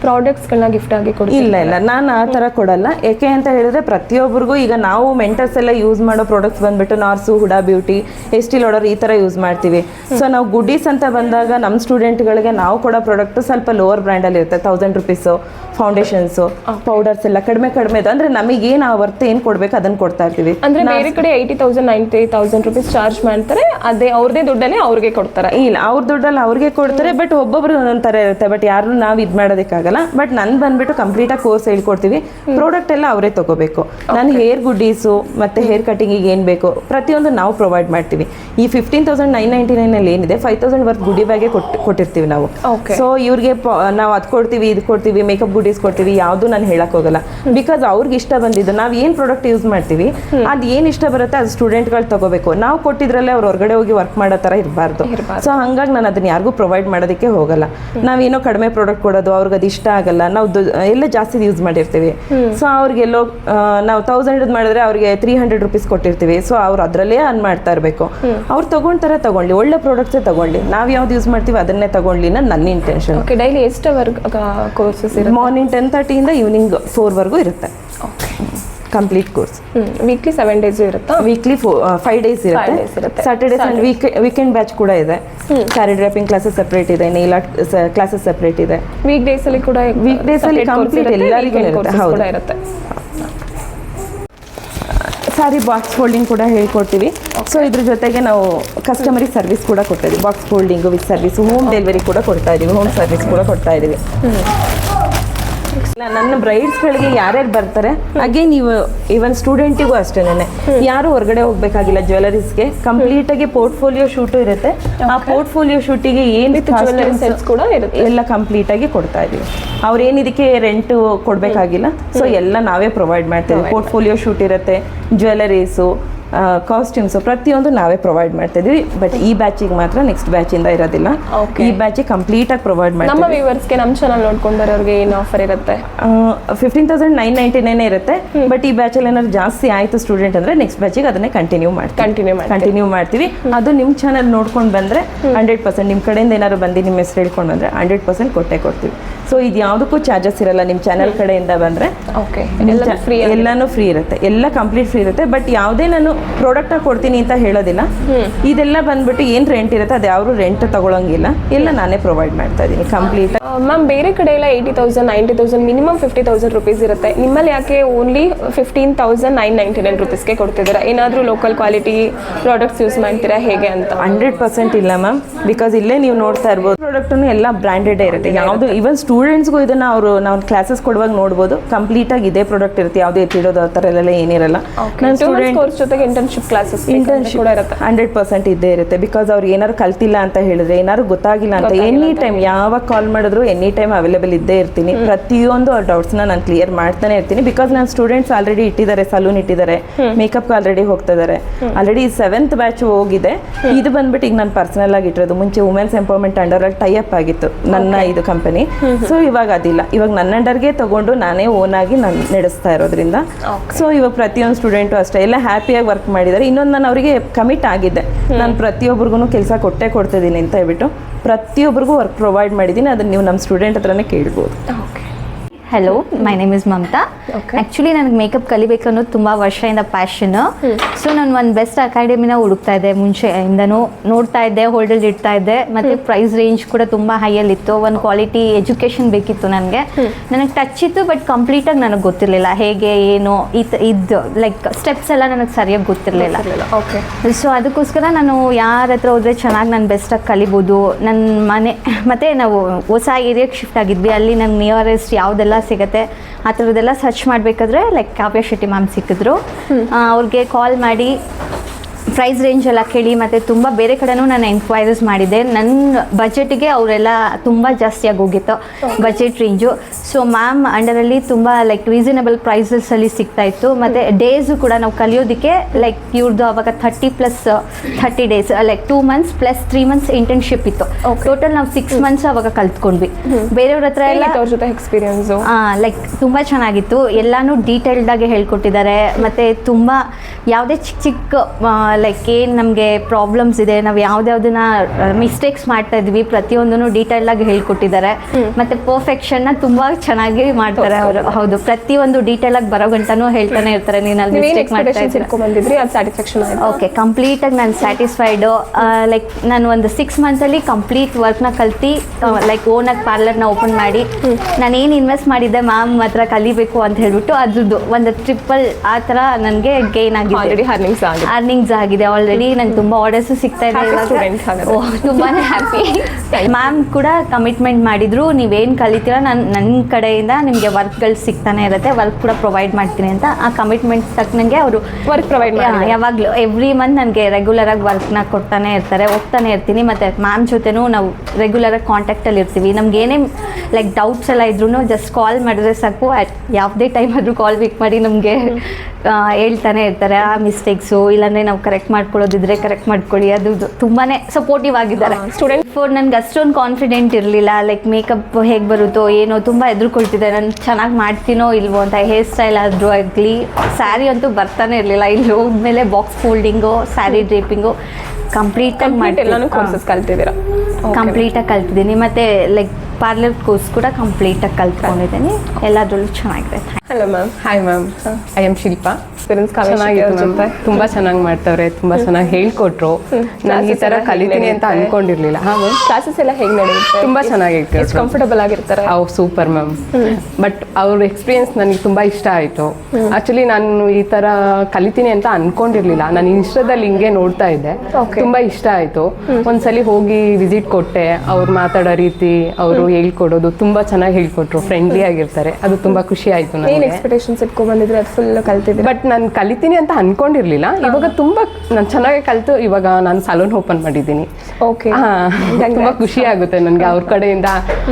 ಪ್ರಾಡಕ್ಟ್ಸ್ಗಳನ್ನ ಗಿಫ್ಟ್ ಆಗಿ ಕೊಡಿ ಇಲ್ಲ ಇಲ್ಲ. ನಾನು ಆ ಥರ ಕೊಡಲ್ಲ. ಯಾಕೆ ಅಂತ ಹೇಳಿದ್ರೆ ಪ್ರತಿಯೊಬ್ಬರಿಗೂ ಈಗ ನಾವು ಮೆಂಟರ್ಸ್ ಎಲ್ಲ ಯೂಸ್ ಮಾಡೋ ಪ್ರಾಡಕ್ಟ್ಸ್ ಬಂದ್ಬಿಟ್ಟು Nars Huda Beauty Estee Lauder ಈ ಥರ ಯೂಸ್ ಮಾಡ್ತೀವಿ. ಸೊ ನಾವು ಗುಡೀಸ್ ಅಂತ ಬಂದಾಗ ನಮ್ಮ ಸ್ಟೂಡೆಂಟ್ಗಳಿಗೆ ನಾವು ಕೊಡೋ ಪ್ರಾಡಕ್ಟ್ ಸ್ವಲ್ಪ ಲೋವರ್ ಬ್ರ್ಯಾಂಡಲ್ಲಿ ಇರುತ್ತೆ. ತೌಸಂಡ್ ರುಪೀಸು ಫೌಂಡೇಶನ್ಸು ಪೌಡರ್ಸ್ ಎಲ್ಲ ಕಡಿಮೆ ಕಡಿಮೆ ಇದೆ ಅಂದರೆ ನಮಗೆ ಏನು ಆ ವರ್ತ್ ಏನು ಕೊಡಬೇಕು ಅದನ್ನು ಕೊಡ್ತಾ ಇರ್ತೀವಿ. ಅಂದ್ರೆ ಬೇರೆ ಕಡೆ eighty thousand ninety thousand rupees charge ಮಾಡ್ತಾರೆ. ಅದೇ ಅವ್ರದೇ ದುಡ್ಡಲ್ಲೇ ಅವ್ರಿಗೆ ಕೊಡ್ತಾರೆ. ಇಲ್ಲ ಅವ್ರ ದುಡ್ಡಲ್ಲಿ ಅವ್ರಿಗೆ ಕೊಡ್ತಾರೆ ಬಟ್ ಒಬ್ಬೊಬ್ರು ಒಬ್ಬೊಬ್ರು ಒಂದೊಂದು ಥರ ಇರುತ್ತೆ ಬಟ್ ಯಾರು ನಾವು ಇದು ಮಾಡೋದಕ್ಕಾಗಲ್ಲ. ಬಟ್ ನನ್ ಬಂದ್ಬಿಟ್ಟು ಕಂಪ್ಲೀಟಾಗಿ ಕೋರ್ಸ್ ಹೇಳ್ಕೊಡ್ತೀವಿ. ಪ್ರಾಡಕ್ಟ್ ಎಲ್ಲ ಅವರೇ ತಗೋಬೇಕು. ನಾನು ಹೇರ್ ಗುಡ್ಡೀಸು ಮತ್ತು ಹೇರ್ ಕಟಿಂಗಿಗೆ ಏನು ಬೇಕು ಪ್ರತಿಯೊಂದು ನಾವು ಪ್ರೊವೈಡ್ ಮಾಡ್ತೀವಿ. ಈ ಫಿಫ್ಟೀನ್ ತೌಸಂಡ್ ನೈನ್ ನೈಂಟಿ ನೈನಲ್ಲಿ ಏನಿದೆ ಫೈವ್ ತೌಸಂಡ್ ವರ್ತ್ ಗುಡಿ ಬ್ಯಾಗೆ ಕೊಟ್ಟು ಕೊಟ್ಟಿರ್ತೀವಿ ನಾವು. ಸೊ ಇವ್ರಿಗೆ ನಾವು ಅದು ಕೊಡ್ತೀವಿ ಇದು ಕೊಡ್ತೀವಿ ಮೇಕಪ್ ಗುಡೀಸ್ ಕೊಡ್ತೀವಿ ಯಾವುದು ನಾನು ಹೇಳಕ್ ಹೋಗಲ್ಲ. ಬಿಕಾಸ್ ಅವ್ರಿಗೆ ಇಷ್ಟ ಬಂದಿದ್ದು ನಾವು ಏನು ಪ್ರಾಡಕ್ಟ್ ಯೂಸ್ ಮಾಡ್ತೀವಿ ಅದು ಏನು ಇಷ್ಟ ಬರುತ್ತೆ ಅದು ಸ್ಟೂಡೆಂಟ್ಗಳು ತಗೋಬೇಕು. ನಾವು ಕೊಟ್ಟಿದ್ರಲ್ಲೇ ಅವ್ರು ಹೊರಗಡೆ ಹೋಗಿ ವರ್ಕ್ ಮಾಡೋ ಥರ ಇರಬಾರ್ದು. ಸೊ ಹಂಗಾಗಿ ನಾನು ಅದನ್ನ ಯಾರಿಗೂ ಪ್ರೊವೈಡ್ ಮಾಡೋದಕ್ಕೆ ಹೋಗಲ್ಲ. ನಾವೇನೋ ಕಡಿಮೆ ಪ್ರಾಡಕ್ಟ್ ಕೊಡೋದು ಅವ್ರಿಗೆ ಅದು ಇಷ್ಟ ಆಗಲ್ಲ. ನಾವು ಎಲ್ಲ ಜಾಸ್ತಿ ಯೂಸ್ ಮಾಡಿರ್ತೀವಿ. ಸೊ ಅವ್ರಿಗೆಲ್ಲೋ ನಾವು ತೌಸಂಡ್ ಮಾಡಿದ್ರೆ ಅವ್ರಿಗೆ ತ್ರೀ ಹಂಡ್ರೆಡ್ ರುಪೀಸ್ ಕೊಟ್ಟಿರ್ತೀವಿ. ಸೊ ಅವ್ರು ಅದರಲ್ಲೇ ಅನ್ ಮಾಡ್ತಾ ಇರಬೇಕು. ಅವ್ರು ತಗೊಂಡ್ತಾರೆ ತಗೊಳ್ಳಿ ಒಳ್ಳೆ ಪ್ರಾಡಕ್ಟ್ಸೇ ತಗೊಳ್ಳಿ ನಾವು ಯಾವ್ದು ಯೂಸ್ ಮಾಡ್ತೀವಿ ಅದನ್ನೇ ತಗೊಳ್ಳಿ ನನ್ನ ಇಂಟೆನ್ಷನ್ ಓಕೆ ಡೈಲಿ ಎಷ್ಟುವರೆಗೆ ಕೋರ್ಸಸ್ ಇರುತ್ತೆ? ಮಾರ್ನಿಂಗ್ ಟೆನ್ ತರ್ಟಿಯಿಂದ ಈವ್ನಿಂಗ್ ಫೋರ್ವರೆಗೂ ಇರುತ್ತೆ. Complete course weekly seven days ಇರುತ್ತಾ? ವೀಕ್ಲಿ ಫೈವ್ ಡೇಸ್ ಇರುತ್ತೆ. Saturdays Saturday Sunday week weekend batch ಕೂಡ ಇದೆ. ಸ್ಯಾರಿ ಡ್ರಾಪಿಂಗ್ ಕ್ಲಾಸಸ್ ಸೆಪರೇಟ್ ಇದೆ ನೇಲ್ ಆರ್ಟ್ ಕ್ಲಾಸಸ್ ಸೆಪ್ರೇಟ್ ಇದೆ. ವೀಕ್ ಡೇಸ್ ಅಲ್ಲಿ ಕೂಡ ವೀಕ್ ಡೇಸ್ ಅಲ್ಲಿ ಕಂಪ್ಲೀಟ್ ಎಲ್ಲರಿಗೂ ಇರುತ್ತೆ, ಹೌದು. ಸಾರಿ ಬಾಕ್ಸ್ ಫೋಲ್ಡಿಂಗ್ ಕೂಡ ಹೇಳ್ಕೊಡ್ತೀವಿ. ಸೊ ಇದ್ರ ಜೊತೆಗೆ ನಾವು ಕಸ್ಟಮರಿಗೆ ಸರ್ವಿಸ್ ಕೂಡ ಕೊಡ್ತಾ ಇದೀವಿ. Box folding with service home delivery ಕೂಡ ಕೊಡ್ತಾ ಇದೀವಿ ಹೋಮ್ ಸರ್ವಿಸ್ ಕೂಡ ಕೊಡ್ತಾ ಇದೀವಿ. ನನ್ನ ಬ್ರೈಡ್ಸ್ಗಳಿಗೆ ಯಾರ್ಯಾರು ಬರ್ತಾರೆ ಹಾಗೆ ನೀವು ಈವನ್ ಸ್ಟೂಡೆಂಟಿಗೂ ಅಷ್ಟೇನೆ ಯಾರು ಹೊರಗಡೆ ಹೋಗ್ಬೇಕಾಗಿಲ್ಲ ಜ್ಯುವೆಲರೀಸ್ಗೆ ಕಂಪ್ಲೀಟ್ ಆಗಿ ಪೋರ್ಟ್ಫೋಲಿಯೋ ಶೂಟ್ ಇರುತ್ತೆ. ಆ ಪೋರ್ಟ್ಫೋಲಿಯೋ ಶೂಟಿಗೆ ಏನು sets ಕೂಡ ಇರುತ್ತೆ. ಎಲ್ಲ ಕಂಪ್ಲೀಟ್ ಆಗಿ ಕೊಡ್ತಾ ಇದೀವಿ ಅವ್ರೇನು ಇದಕ್ಕೆ ರೆಂಟ್ ಕೊಡ್ಬೇಕಾಗಿಲ್ಲ. ಸೊ ಎಲ್ಲ ನಾವೇ ಪ್ರೊವೈಡ್ ಮಾಡ್ತೀವಿ. ಪೋರ್ಟ್ಫೋಲಿಯೋ ಶೂಟ್ ಇರುತ್ತೆ ಜ್ಯುವೆಲರೀಸು ಕಾಸ್ಟ್ಯೂಮ್ಸ್ ಪ್ರತಿಯೊಂದು ನಾವೇ ಪ್ರೊವೈಡ್ ಮಾಡ್ತಾ ಇದೀವಿ ಬಟ್ ಈ ಬ್ಯಾಚಿಗೆ ಮಾತ್ರ ನೆಕ್ಸ್ಟ್ ಬ್ಯಾಚಿಂದ ಇರೋದಿಲ್ಲ. Okay. ಈ ಬ್ಯಾಚಿಗೆ ಕಂಪ್ಲೀಟ್ ಆಗಿ ಪ್ರೊವೈಡ್ ನಮ್ಮ ಮಾಡ್ತೀವಿ ವ್ಯೂವರ್ಸ್ಗೆ ನಮ್ಮ ಚಾನಲ್ ಏನು ಆಫರ್ ಇರುತ್ತೆ? Fifteen thousand nine ninety nine ಇರುತ್ತೆ. ಬಟ್ ಈ ಬ್ಯಾಚಲ್ಲಿ ಏನಾದ್ರು ಜಾಸ್ತಿ ಆಯಿತು ಸ್ಟೂಡೆಂಟ್ ಅಂದರೆ ನೆಕ್ಸ್ಟ್ ಬ್ಯಾಚಿಗೆ ಅದನ್ನೇ ಕಂಟಿನ್ಯೂ ಮಾಡ್ತೀವಿ. ಕಂಟಿನ್ಯೂ ಮಾಡ್ತೀವಿ. ಕಂಟಿನ್ಯೂ ಮಾಡ್ತೀವಿ. ಅದು ನಿಮ್ಮ ಚಾನಲ್ ನೋಡ್ಕೊಂಡು ಬಂದರೆ ಹಂಡ್ರೆಡ್ ಪರ್ಸೆಂಟ್ ನಿಮ್ಮ ಕಡೆಯಿಂದ ಏನಾದ್ರು ಬಂದು ನಿಮ್ಮ ಹೆಸರು ಹೇಳ್ಕೊಂಡು ಬಂದರೆ ಹಂಡ್ರೆಡ್ ಪರ್ಸೆಂಟ್ ಕೊಟ್ಟೆ ಕೊಡ್ತೀವಿ. ಸೊ ಇದು ಯಾವುದಕ್ಕೂ ಚಾರ್ಜಸ್ ಇರಲ್ಲ. ನಿಮ್ಮ ಚಾನಲ್ ಕಡೆಯಿಂದ ಬಂದರೆ ಓಕೆ ಫ್ರೀ ಎಲ್ಲಾನು ಫ್ರೀ ಇರುತ್ತೆ. ಎಲ್ಲ ಕಂಪ್ಲೀಟ್ ಫ್ರೀ ಇರುತ್ತೆ. ಬಟ್ ಯಾವುದೇ ನಾನು ಪ್ರಾಡಕ್ಟ್ ಕೊಡ್ತೀನಿ ಅಂತ ಹೇಳೋದಿಲ್ಲ. ಇದೆಲ್ಲ ಬಂದ್ಬಿಟ್ಟು ಏನು ರೆಂಟ್ ಇರುತ್ತೆ ಅದು ಯಾರು ರೆಂಟ್ ತಗೊಳಂಗಿಲ್ಲ. ಎಲ್ಲ ನಾನೇ ಪ್ರೊವೈಡ್ ಮಾಡ್ತಾ ಇದ್ದೀನಿ ಕಂಪ್ಲೀಟ್ ಮ್ಯಾಮ್ ಬೇರೆ ಕಡೆ ಎಲ್ಲ eighty thousand ninety thousand minimum fifty thousand rupees ಇರುತ್ತೆ. ನಿಮ್ಮಲ್ಲಿ ಯಾಕೆ only fifteen thousand nine ninety nine ರುಪೀಸ್ಗೆ ಕೊಡ್ತಿದ್ದೀರಾ? ಏನಾದರೂ ಲೋಕಲ್ ಕ್ವಾಲಿಟಿ ಪ್ರಾಡಕ್ಟ್ಸ್ ಯೂಸ್ ಮಾಡ್ತೀರಾ? ಹೇಗೆ ಅಂತ? ಹಂಡ್ರೆಡ್ ಪರ್ಸೆಂಟ್ ಇಲ್ಲ ಮ್ಯಾಮ್ ಬಿಕಾಸ್ ಇಲ್ಲೇ ನೀವು ನೋಡ್ತಾ ಇರ್ಬೋದು. ಪ್ರಾಡಕ್ಟನ್ನು ಎಲ್ಲ ಬ್ರ್ಯಾಂಡೆಡ್ ಇರುತ್ತೆ. ಯಾವುದು ಈವನ್ ಸ್ಟೂಡೆಂಟ್ಸ್ಗೂ ಇದನ್ನ ಅವರು ನಾವು ಕ್ಲಾಸಸ್ ಕೊಡುವಾಗ ನೋಡ್ಬೋದು. ಕಂಪ್ಲೀಟ್ ಆಗಿ ಇದೇ ಪ್ರಾಡಕ್ಟ್ ಇರುತ್ತೆ. ಯಾವುದೇ ಎತ್ತಿಡೋದು ಆ ಥರ ಎಲ್ಲ ಏನಿರಲ್ಲ. ನನ್ನ ಸ್ಟೂಡೆಂಟ್ ಕೋರ್ಸ್ ಜೊತೆಗೆ ಇಂಟರ್ನ್ಶಿಪ್ ಕ್ಲಾಸಸ್ ಇಂಟರ್ನ್ಶಿಪ್ ಇರುತ್ತೆ. ಹಂಡ್ರೆಡ್ ಪರ್ಸೆಂಟ್ ಇದ್ದೇ ಇರುತ್ತೆ. ಬಿಕಾಸ್ ಅವ್ರು ಏನಾರು ಕಲ್ತಿಲ್ಲ ಅಂತ ಹೇಳಿದ್ರೆ ಏನಾದ್ರು ಗೊತ್ತಾಗಿಲ್ಲ ಅಂತ ಎನಿ ಟೈಮ್ ಯಾವಾಗ ಕಾಲ್ ಮಾಡಿದ್ರು ಎನಿ ಟೈಮ್ ಅವೈಲೇಬಲ್ ಇದ್ದೇ ಇರ್ತೀನಿ. ಪ್ರತಿಯೊಂದು ಅವ್ರ ಡೌಟ್ಸ್ನ ನಾನು ಕ್ಲಿಯರ್ ಮಾಡ್ತಾನೆ ಇರ್ತೀನಿ. ಬಿಕಾಸ್ ನನ್ನ ಸ್ಟೂಡೆಂಟ್ಸ್ ಆಲ್ರೆಡಿ ಇಟ್ಟಿದ್ದಾರೆ ಸಲೂನ್ ಇಟ್ಟಿದ್ದಾರೆ ಮೇಕಪ್ ಆಲ್ರೆಡಿ ಹೋಗ್ತಾ ಇದ್ದಾರೆ. ಆಲ್ರೆಡಿ ಸೆವೆಂತ್ ಬ್ಯಾಚ್ ಹೋಗಿದೆ. ಇದು ಬಂದ್ಬಿಟ್ಟು ಈಗ ನಾನು ಪರ್ಸನಲ್ ಆಗಿ ಇಟ್ಟಿರೋದು. ಮುಂಚೆ ವುಮೆನ್ಸ್ ಎಂಪವರ್ಮೆಂಟ್ ಅಂಡರ್ ಅಲ್ಲಿ ಟೈ ಅಪ್ ಆಗಿತ್ತು. ನನ್ನ ಇದು ಕಂಪನಿ ಸೊ ಇವಾಗ ಅದಿಲ್ಲ. ಇವಾಗ ನನ್ನ ಅಂಡರ್ಗೆ ತಗೊಂಡು ನಾನೇ ಓನ್ ಆಗಿ ನಾನು ನಡೆಸ್ತಾ ಇರೋದ್ರಿಂದ. ಸೊ ಇವಾಗ ಪ್ರತಿಯೊಂದು ಸ್ಟೂಡೆಂಟು ಅಷ್ಟೇ. ಎಲ್ಲ ಹ್ಯಾಪಿಯಾಗಿ ವರ್ಕ್ ಮಾಡಿದ್ದಾರೆ ಇನ್ನೊಂದು ನಾನು ಅವರಿಗೆ ಕಮಿಟ್ ಆಗಿದ್ದೆ ನಾನು ಪ್ರತಿಯೊಬ್ಬರಿಗೂ ಕೆಲಸ ಕೊಟ್ಟೆ ಕೊಡ್ತಿದ್ದೀನಿ ಅಂತ ಹೇಳ್ಬಿಟ್ಟು ಪ್ರತಿಯೊಬ್ಬರಿಗೂ ವರ್ಕ್ ಪ್ರೊವೈಡ್ ಮಾಡಿದ್ದೀನಿ ಅದನ್ನು ನೀವು ನಮ್ಮ ಸ್ಟೂಡೆಂಟ್ ಹತ್ರನೇ ಕೇಳ್ಬೋದು. Hello my name is Mamata actually ನನಗೆ ಮೇಕಪ್ ಕಲಿಬೇಕು ಅನ್ನೋದು ತುಂಬ ವರ್ಷದಿಂದ ಪ್ಯಾಷನ್ ಸೊ ನಾನು ಒಂದು ಬೆಸ್ಟ್ ಅಕಾಡೆಮಿನ ಹುಡುಕ್ತಾ ಇದ್ದೆ ಮುಂಚೆ. ಮುಂಚೆಯಿಂದನೂ ನೋಡ್ತಾ ಇದ್ದೆ ಹೋಲ್ಡಲ್ಲಿ ಇಡ್ತಾ ಇದ್ದೆ. ಮತ್ತು ಪ್ರೈಸ್ ರೇಂಜ್ ಕೂಡ ತುಂಬ ಹೈಯಲ್ಲಿತ್ತು. ಒಂದು ಕ್ವಾಲಿಟಿ ಎಜುಕೇಷನ್ ಬೇಕಿತ್ತು ನನಗೆ. ನನಗೆ ಟಚ್ ಇತ್ತು ಬಟ್ ಕಂಪ್ಲೀಟಾಗಿ ನನಗೆ ಗೊತ್ತಿರಲಿಲ್ಲ. ಹೇಗೆ ಏನು ಇದು ಇದ್ದು ಲೈಕ್ ಸ್ಟೆಪ್ಸ್ ಎಲ್ಲ ನನಗೆ ಸರಿಯಾಗಿ ಗೊತ್ತಿರಲಿಲ್ಲ. ಓಕೆ ಸೊ ಅದಕ್ಕೋಸ್ಕರ ನಾನು ಯಾರ ಹತ್ರ ಹೋದರೆ ಚೆನ್ನಾಗಿ ನಾನು ಬೆಸ್ಟಾಗಿ ಕಲಿಬೋದು. ನನ್ನ ಮನೆ [laughs] ಮತ್ತು ನಾವು ಹೊಸ ಏರಿಯಾಗೆ ಶಿಫ್ಟ್ ಆಗಿದ್ವಿ. ಅಲ್ಲಿ ನನ್ನ ನಿಯರೆಸ್ಟ್ ಯಾವುದೆಲ್ಲ ಸಿಗುತ್ತೆ. ಆ ಥರದ್ದೆಲ್ಲ ಸರ್ಚ್ ಮಾಡಬೇಕಾದ್ರೆ ಲೈಕ್ ಕಾವ್ಯ ಶೆಟ್ಟಿ ಮ್ಯಾಮ್ ಸಿಕ್ಕಿದ್ರು. ಅವ್ರಿಗೆ ಕಾಲ್ ಮಾಡಿ ಪ್ರೈಸ್ ರೇಂಜ್ ಎಲ್ಲ ಕೇಳಿ ಮತ್ತು ತುಂಬ ಬೇರೆ ಕಡೆನೂ ನಾನು ಎನ್ಕ್ವೈರೀಸ್ ಮಾಡಿದ್ದೆ. ನನ್ನ ಬಜೆಟ್ಗೆ ಅವರೆಲ್ಲ ತುಂಬ ಜಾಸ್ತಿಯಾಗಿ ಹೋಗಿತ್ತು ಬಜೆಟ್ ರೇಂಜು ಸೊ ಮ್ಯಾಮ್ ಅಂಡರಲ್ಲಿ ತುಂಬ ಲೈಕ್ ರೀಸನಬಲ್ ಪ್ರೈಸಸಲ್ಲಿ ಸಿಗ್ತಾ ಇತ್ತು. ಮತ್ತು ಡೇಸು ಕೂಡ ನಾವು ಕಲಿಯೋದಕ್ಕೆ ಲೈಕ್ ಇವ್ರದ್ದು ಅವಾಗ thirty plus thirty days like two months plus three months internship ಇತ್ತು. ಟೋಟಲ್ ನಾವು ಸಿಕ್ಸ್ ಮಂತ್ಸ್ ಅವಾಗ ಕಲ್ತ್ಕೊಂಡ್ವಿ. ಬೇರೆಯವ್ರ ಹತ್ರ ಎಲ್ಲ ಅವ್ರ ಜೊತೆ ಎಕ್ಸ್ಪೀರಿಯನ್ಸು ಲೈಕ್ ತುಂಬ ಚೆನ್ನಾಗಿತ್ತು. ಎಲ್ಲಾನು ಡೀಟೇಲ್ಡಾಗಿ ಹೇಳ್ಕೊಟ್ಟಿದ್ದಾರೆ. ಮತ್ತು ತುಂಬ ಯಾವುದೇ ಚಿಕ್ಕ ಚಿಕ್ಕ ಲೈಕ್ ಏನು ನಮಗೆ ಪ್ರಾಬ್ಲಮ್ಸ್ ಇದೆ ನಾವು ಯಾವ್ದ್ಯಾವ್ದನ್ನ ಮಿಸ್ಟೇಕ್ಸ್ ಮಾಡ್ತಾ ಇದ್ವಿ ಪ್ರತಿಯೊಂದನ್ನು ಡೀಟೇಲ್ಡಾಗಿ ಹೇಳ್ಕೊಟ್ಟಿದ್ದಾರೆ. ಪರ್ಫೆಕ್ಷನ್ನ ತುಂಬಾ ಚೆನ್ನಾಗಿ ಮಾಡ್ತಾರೆ ಅವರು. ಹೌದು ಪ್ರತಿಯೊಂದು ಡೀಟೇಲ್ ಆಗಿ ಬರೋ ಗಂಟನೂ ಹೇಳ್ತಾನೆ ಇರ್ತಾರೆ ನೀನು ಅಲ್ಲಿ ನೀವೇನು ಮಿಸ್ಟೇಕ್ ಮಾಡ್ತಾ ಓಕೆ ಕಂಪ್ಲೀಟಾಗಿ ನಾನು ಸ್ಯಾಟಿಸ್ಫೈಡ್ ಲೈಕ್ ನಾನು ಒಂದು ಸಿಕ್ಸ್ ಅಲ್ಲಿ ಕಂಪ್ಲೀಟ್ ವರ್ಕ್ನ ಕಲ್ತಿ ಲೈಕ್ ಓನ್ ಆಗಿ ಪಾರ್ಲರ್ನ ಓಪನ್ ಮಾಡಿ ನಾನು ಏನು ಇನ್ವೆಸ್ಟ್ ಮಾಡಿದ್ದೆ ಮ್ಯಾಮ್ ಹತ್ರ ಕಲಿಬೇಕು ಅಂತ ಹೇಳ್ಬಿಟ್ಟು ಅದ್ರದ್ದು ಒಂದು ಟ್ರಿಪಲ್ ಆ ತರ ನನಗೆ ಗೇನ್ ಆಗಿದೆ. ಅರ್ನಿಂಗ್ಸ್ ಆಗಿದೆ. ಆಗಿದೆ ಆಲ್ರೆಡಿ ನಂಗೆ ತುಂಬ ಆರ್ಡರ್ಸು ಸಿಗ್ತಾ ಇದೆ ತುಂಬಾನೇ ಹ್ಯಾಪಿ ಮ್ಯಾಮ್ ಕೂಡ ಕಮಿಟ್ಮೆಂಟ್ ಮಾಡಿದ್ರು. ನೀವೇನು ಕಲಿತೀರ? ನಾನು ನನ್ನ ಕಡೆಯಿಂದ ನಿಮಗೆ ವರ್ಕ್ಗಳು ಸಿಗ್ತಾನೆ ಇರುತ್ತೆ. ವರ್ಕ್ ಕೂಡ ಪ್ರೊವೈಡ್ ಮಾಡ್ತೀನಿ ಅಂತ ಆ ಕಮಿಟ್ಮೆಂಟ್ ತಕ್ಕನಂಗೆ ಅವರು ವರ್ಕ್ ಪ್ರೊವೈಡ್ ಮಾಡ್ತಾರೆ ಯಾವಾಗಲೂ ಎವ್ರಿ ಮಂತ್ ನನಗೆ ರೆಗ್ಯುಲರ್ ಆಗಿ ವರ್ಕ್ನ ಕೊಡ್ತಾನೆ ಇರ್ತಾರೆ ಹೋಗ್ತಾನೆ ಇರ್ತೀನಿ. ಮತ್ತು ಮ್ಯಾಮ್ ಜೊತೆನೂ ನಾವು ರೆಗ್ಯುಲರ್ ಆಗಿ ಕಾಂಟ್ಯಾಕ್ಟಲ್ಲಿ ಇರ್ತೀವಿ. ನಮ್ಗೆ ಏನೇ ಲೈಕ್ ಡೌಟ್ಸ್ ಎಲ್ಲ ಇದ್ರೂ ಜಸ್ಟ್ ಕಾಲ್ ಮಾಡಿದ್ರೆ ಸಾಕು. ಅಟ್ ಯಾವುದೇ ಟೈಮ್ ಆದರೂ ಕಾಲ್ ಪಿಕ್ ಮಾಡಿ ನಮಗೆ ಹೇಳ್ತಾನೆ ಇರ್ತಾರೆ. ಆ ಮಿಸ್ಟೇಕ್ಸು ಇಲ್ಲಾಂದರೆ ನಾವು ಕರೆಕ್ಟ್ ಮಾಡ್ಕೊಳ್ಳೋದಿದ್ರೆ ಕರೆಕ್ಟ್ ಮಾಡ್ಕೊಳ್ಳಿ. ಅದು ತುಂಬಾ ಸಪೋರ್ಟಿವ್ ಆಗಿದ್ದಾರೆ. ಸ್ಟೂಡೆಂಟ್ ಫೋರ್ ನನಗೆ ಅಷ್ಟೊಂದು ಕಾನ್ಫಿಡೆಂಟ್ ಇರಲಿಲ್ಲ. ಲೈಕ್ ಮೇಕಪ್ ಹೇಗೆ ಬರುತ್ತೋ ಏನೋ ತುಂಬ ಎದುರುಕೊಳ್ತಿದ್ದೆ. ನಾನು ಚೆನ್ನಾಗಿ ಮಾಡ್ತೀನೋ ಇಲ್ವೋ ಅಂತ ಹೇರ್ ಸ್ಟೈಲ್ ಆದರೂ ಆಗಲಿ ಸ್ಯಾರಿ ಅಂತೂ ಬರ್ತಾನೆ ಇರಲಿಲ್ಲ. ಇಲ್ಲಿ ಹೋದ್ಮೇಲೆ ಬಾಕ್ಸ್ ಫೋಲ್ಡಿಂಗು ಸ್ಯಾರಿ ಡ್ರೇಪಿಂಗು ಕಂಪ್ಲೀಟಾಗಿ ಎಲ್ಲಾನು ಮಾಡಿ ಕೋರ್ಸಸ್ ಕಲ್ತಿದ್ದೀರಾ? ಕಂಪ್ಲೀಟಾಗಿ ಕಲ್ತಿದ್ದೀನಿ. ಮತ್ತು ಲೈಕ್ ಪಾರ್ಲರ್ ಕೋರ್ಸ್ ಕೂಡ ಕಂಪ್ಲೀಟಾಗಿ ಕಲ್ತ್ಕೊಂಡಿದ್ದೀನಿ. ಎಲ್ಲದರಲ್ಲೂ ಚೆನ್ನಾಗಿದೆ. Hello ma'am hi ma'am I am Shilpa ಚೆನ್ನಾಗಿತ್ತು ಮ್ಯಾಮ್ ತುಂಬಾ ಚೆನ್ನಾಗಿ ಮಾಡ್ತವ್ರೆ ತುಂಬಾ ಚೆನ್ನಾಗಿ ಹೇಳ್ಕೊಟ್ರು. ನಾನು ಈ ತರ ಕಲಿತೀನಿ ಅಂತ ಅನ್ಕೊಂಡಿರ್ಲಿಲ್ಲ. ಹಾ ಮ್ಯಾಮ್ ಕ್ಲಾಸಸ್ ಎಲ್ಲ ಹೇಗೆ ನಡೆಯುತ್ತೆ ತುಂಬಾ ಚೆನ್ನಾಗಿತ್ತು ಕಂಫರ್ಟಬಲ್ ಆಗಿರ್ತಾರೆ? ಅವು ಸೂಪರ್ ಮ್ಯಾಮ್ ಬಟ್ ಅವ್ರ ಎಕ್ಸ್ಪೀರಿಯನ್ಸ್ ನನಗೆ ತುಂಬಾ ಇಷ್ಟ ಆಯ್ತು. ಆಕ್ಚುಲಿ ನಾನು ಈ ತರ ಕಲಿತೀನಿ ಅಂತ ಅನ್ಕೊಂಡಿರ್ಲಿಲ್ಲ. ನಾನು ಇನ್ಸ್ಟಾದಲ್ಲಿ ಹಿಂಗೆ ನೋಡ್ತಾ ಇದ್ದೆ. ತುಂಬಾ ಇಷ್ಟ ಆಯ್ತು. ಒಂದ್ಸಲಿ ಹೋಗಿ ವಿಸಿಟ್ ಕೊಟ್ಟೆ. ಅವ್ರು ಮಾತಾಡೋ ರೀತಿ ಅವರು ಹೇಳ್ಕೊಡೋದು ತುಂಬಾ ಚೆನ್ನಾಗಿ ಹೇಳ್ಕೊಟ್ರು. ಫ್ರೆಂಡ್ಲಿ ಆಗಿರ್ತಾರೆ. ಅದು ತುಂಬಾ ಖುಷಿ ಆಯ್ತು ಏನ್ ಎಕ್ಸ್ಪೆಕ್ಟೇಷನ್ಸ್ ಇಟ್ಕೊಂಡ್ ಬಂದಿದ್ರೆ ಅದು ಫುಲ್ ಕಲ್ತಿದ್ರೆ ಬಟ್ ನಾನು ಕಲಿತೀನಿ ಅಂತ ಅನ್ಕೊಂಡಿರ್ಲಿಲ್ಲ. ಇವಾಗ ತುಂಬಾ ನಾನು ಚೆನ್ನಾಗಿ ಕಲಿತು ಇವಾಗ ನಾನು ಸಲೂನ್ ಓಪನ್ ಮಾಡಿದ್ದೀನಿ. ಓಕೆ ಹಾ, ತುಂಬಾ ಖುಷಿ ಆಗುತ್ತೆ ನನಗೆ ಅವ್ರ ಕಡೆಯಿಂದ